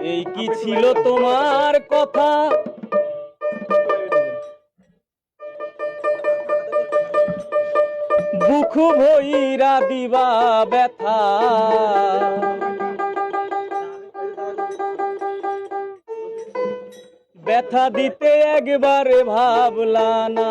এই কি ছিল তোমার কথা? বুক ভইরা দিবা ব্যথা। ব্যথা দিতে একবারে ভাবলা না।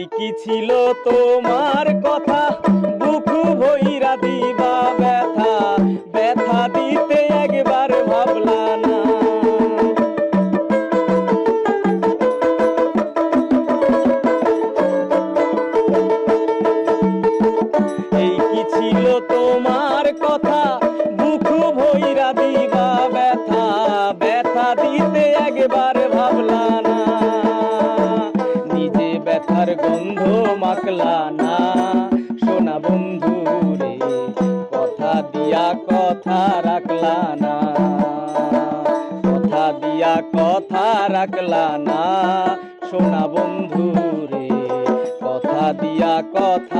এই কি ছিল তোমার কথা? বুক ভইরা দিবা ব্যথা। ব্যথা দিতে একবার ভাবলা না। এই কি ছিল তোমার কথা? বুক ভইরা দিবা ব্যথা। ব্যথা দিতে একবার ভাবলা নিজে গন্ধ মাকলা না। সোনা বন্ধু রে, কথা দিয়া কথা রাখলা না। কথা দিয়া কথা রাখলা না। সোনা বন্ধু রে, কথা দিয়া কথা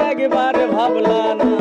একবার ভাবলা না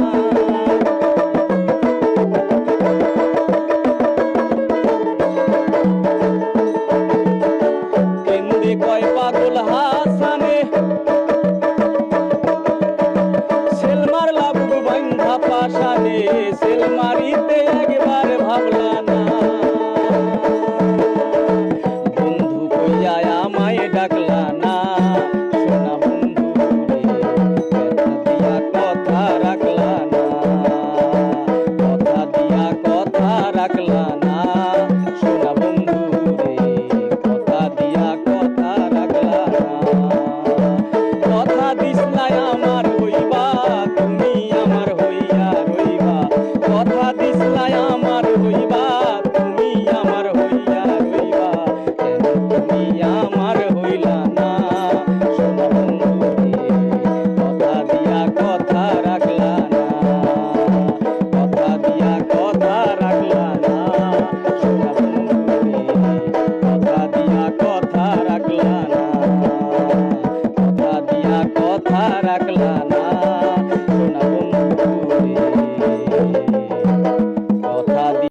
দিয়া